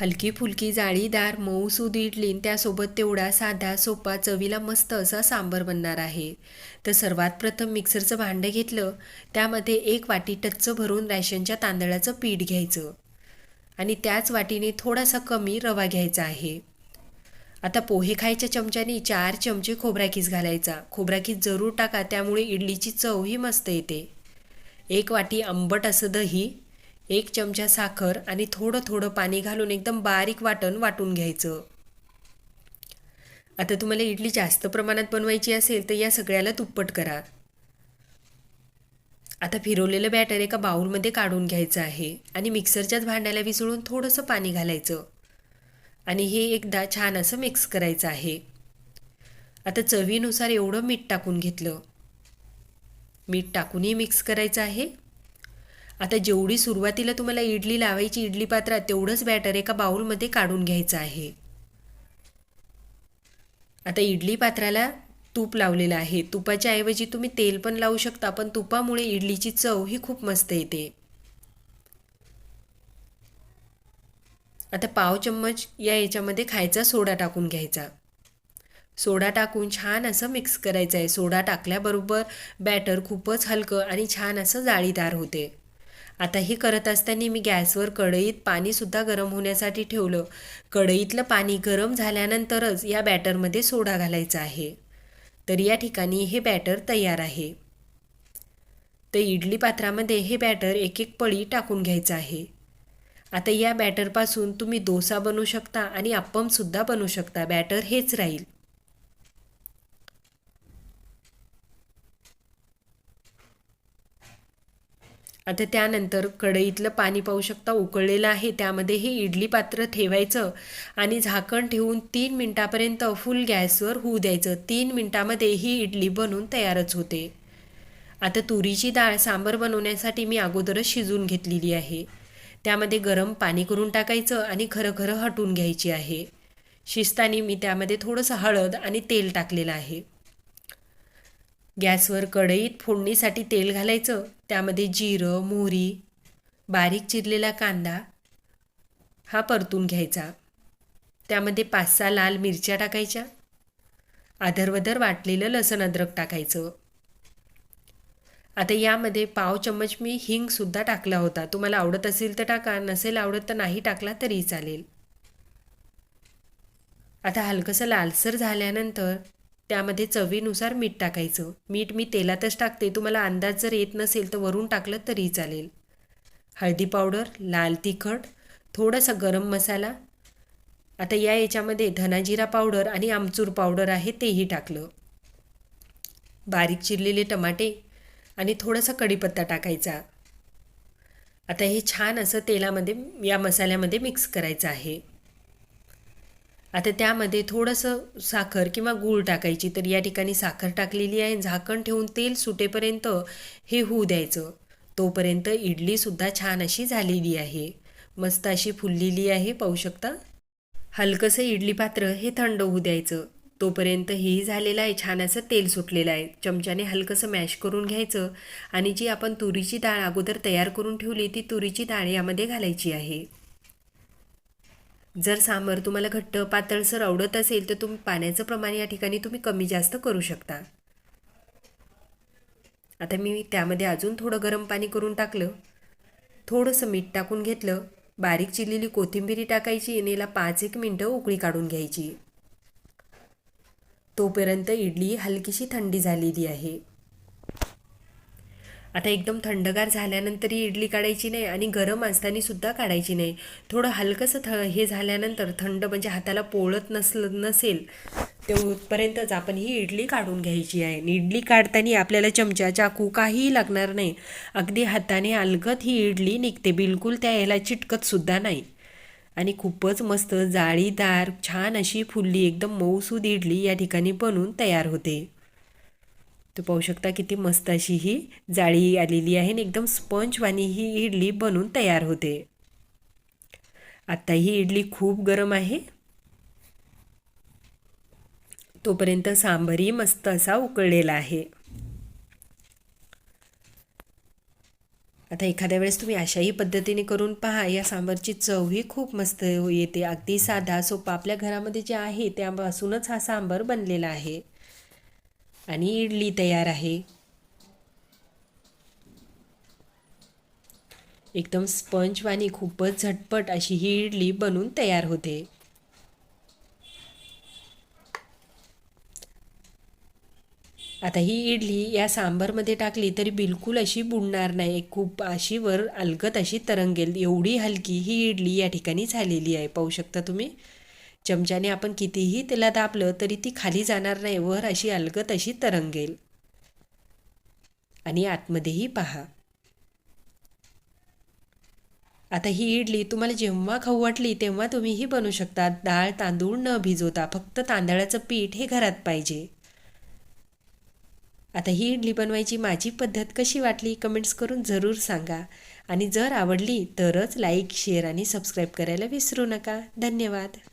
हलकी फुलकी जाळीदार मऊसूद इडली इडलीन त्यासोबत तेवढा साधा सोपा चवीला मस्त असा सांबर बनणार आहे. तर सर्वात प्रथम मिक्सरचं भांडं घेतलं त्यामध्ये एक वाटी टच्च भरून रॅशनच्या तांदळाचं पीठ घ्यायचं आणि त्याच वाटीने थोडासा कमी रवा घ्यायचा आहे. आता पोहे खायच्या चमच्याने चार चमचे खोबराकीस घालायचा. खोबराकीस जरूर टाका त्यामुळे इडलीची चवही मस्त येते. एक वाटी आंबट असं दही एक चमचा साखर आणि थोडं थोडं पाणी घालून एकदम बारीक वाटण वाटून घ्यायचं. आता तुम्हाला इडली जास्त प्रमाणात बनवायची असेल तर या सगळ्याला तुप्पट करा. आता फिरवलेलं बॅटर एका बाऊलमध्ये काढून घ्यायचं आहे आणि मिक्सरच्याच भांड्याला विसळून थोडंसं पाणी घालायचं. आणि हे एकदा छान असं मिक्स करायचं आहे. आता चवीनुसार एवढं मीठ टाकून घेतलं. मीठ टाकूनही मिक्स करायचं आहे. आता जेवढी सुरुवातीला तुम्हाला इडली लावायची इडली पात्रात तेवढंच बॅटर एका बाउलमध्ये काढून घ्यायचं आहे. आता इडली पात्राला तूप लावलेलं आहे. तुपाच्या ऐवजी तुम्ही तेल पण लावू शकता पण तुपामुळे इडलीची चव ही खूप मस्त येते. आता पाव चम्मच या याच्यामध्ये खायचा सोडा टाकून घ्यायचा. सोडा टाकून छान असं मिक्स करायचं आहे. सोडा टाकल्याबरोबर बॅटर खूपच हलकं आणि छान असं जाळीदार होते. आता हे करत असताना मी गॅसवर कढईत पाणीसुद्धा गरम होण्यासाठी ठेवलं. कढईतलं पाणी गरम झाल्यानंतरच या बॅटरमध्ये सोडा घालायचा आहे. तर या ठिकाणी हे बॅटर तयार आहे. तर इडली पात्रामध्ये हे बॅटर एक एक पळी टाकून घ्यायचं आहे. आता या बॅटरपासून तुम्ही डोसा बनवू शकता आणि अप्पमसुद्धा बनवू शकता. बॅटर हेच राहील. आता त्यानंतर कढईतलं पाणी पाहू शकता उकळलेलं आहे. त्यामध्ये हे इडली पात्र ठेवायचं आणि झाकण ठेवून तीन मिनटापर्यंत फुल गॅसवर होऊ द्यायचं. तीन मिनटामध्ये ही इडली बनवून तयारच होते. आता तुरीची डाळ सांबर बनवण्यासाठी मी अगोदरच शिजून घेतलेली आहे. त्यामध्ये गरम पाणी करून टाकायचं आणि खरं खरं हटून घ्यायची आहे. शिस्तानी मी त्यामध्ये थोडंसं हळद आणि तेल टाकलेलं आहे. गॅसवर कढईत फोडणीसाठी तेल घालायचं. त्यामध्ये जिरं मोहरी बारीक चिरलेला कांदा हा परतून घ्यायचा. त्यामध्ये पाच सहा लाल मिरच्या टाकायच्या. आधरवधर वाटलेलं लसण अद्रक टाकायचं. आता यामध्ये पाव चम्मच मी हिंगसुद्धा टाकला होता. तुम्हाला आवडत असेल तर टाका नसेल आवडत तर नाही टाकला तरी चालेल. आता हलकंसं लालसर झाल्यानंतर त्यामध्ये चवीनुसार मीठ टाकायचं. मीठ मी तेलातच टाकते. तुम्हाला अंदाज जर येत नसेल तर वरून टाकलं तरी चालेल. हळदी पावडर लाल तिखट थोडासा गरम मसाला. आता या याच्यामध्ये धनाजिरा पावडर आणि आमचूर पावडर आहे तेही टाकलं. बारीक चिरलेले टमाटे आणि थोडासा कढीपत्ता टाकायचा. आता हे छान असं तेलामध्ये या मसाल्यामध्ये मिक्स करायचं आहे. आता त्यामध्ये थोडंसं साखर किंवा गूळ टाकायची तर या ठिकाणी साखर टाकलेली आहे. झाकण ठेवून तेल सुटेपर्यंत हे होऊ द्यायचं. तोपर्यंत इडलीसुद्धा छान अशी झालेली आहे. मस्त अशी फुललेली आहे पाहू शकता. हलकंसं इडली पात्र हे थंड होऊ द्यायचं. तोपर्यंत हेही झालेलं आहे छान असं तेल सुटलेलं आहे. चमच्याने हलकंसं मॅश करून घ्यायचं आणि जी आपण तुरीची डाळ अगोदर तयार करून ठेवली ती तुरीची डाळ यामध्ये घालायची आहे. जर सांबर तुम्हाला घट्ट पातळसर आवडत असेल तर तुम्ही पाण्याचं प्रमाण या ठिकाणी तुम्ही कमी जास्त करू शकता. आता मी त्यामध्ये अजून थोडं गरम पाणी करून टाकलं. थोडंसं मीठ टाकून घेतलं. बारीक चिरलेली कोथिंबिरी टाकायची आणि याला पाच एक मिनटं उकळी काढून घ्यायची. तोपर्यंत इडली हलकीशी थंडी झालेली आहे. आता एकदम थंडगार झाल्यानंतर ही इडली काढायची नाही आणि गरम असताना सुद्धा काढायची नाही. थोडं हलकंसं थ हे झाल्यानंतर थंड म्हणजे हाताला पोळत नसलं नसेल तेवढपर्यंतच आपण ही इडली काढून घ्यायची आहे. आणि इडली काढताना आपल्याला चमचा चाकू काहीही लागणार नाही. अगदी हाताने अलगत ही इडली निघते. बिलकुल त्या याला चिटकतसुद्धा नाही. आणि खूपच मस्त जाळीदार छान अशी फुल्ली एकदम मऊसूद इडली या ठिकाणी बनून तयार होते. तर पाहू शकता किती मस्त अशी ही जाळी आलेली आहे आणि एकदम स्पंजवाणी ही इडली बनून तयार होते. आत्ता ही इडली खूप गरम आहे. तोपर्यंत सांबरही मस्त असा उकळलेला आहे. आता एखाद्या वेळेस तुम्ही अशाही पद्धतीने करून पहा या सांबारची चवही खूप मस्त येते. अगदी साधा सोपा. आपल्या घरामध्ये जे आहे त्यापासूनच हा सांबार बनलेला आहे. आणि इडली तयार आहे. एकदम स्पंजवाणी खूपच झटपट अशी ही इडली बनून तयार होते. आता ही इडली या सांबारमध्ये टाकली तरी बिलकुल अशी बुडणार नाही. खूप अशी वर अलगत अशी तरंगेल. एवढी हलकी ही इडली या ठिकाणी झालेली आहे. पाहू शकता तुम्ही? चमच्याने आपण कितीही त्याला दाबलं तरी ती खाली जाणार नाही वर अशी अलगत अशी तरंगेल. आणि आतमध्येही पहा. आता ही इडली तुम्हाला जेव्हा खाऊ वाटली तेव्हा तुम्ही ही बनवू शकता. डाळ तांदूळ न भिजवता फक्त तांदळाचं पीठ हे घरात पाहिजे. आता ही इडली बनवायची माझी पद्धत कशी वाटली कमेंट्स करून जरूर सांगा. आणि जर आवडली तरच लाईक शेअर आणि सबस्क्राईब करायला विसरू नका. धन्यवाद.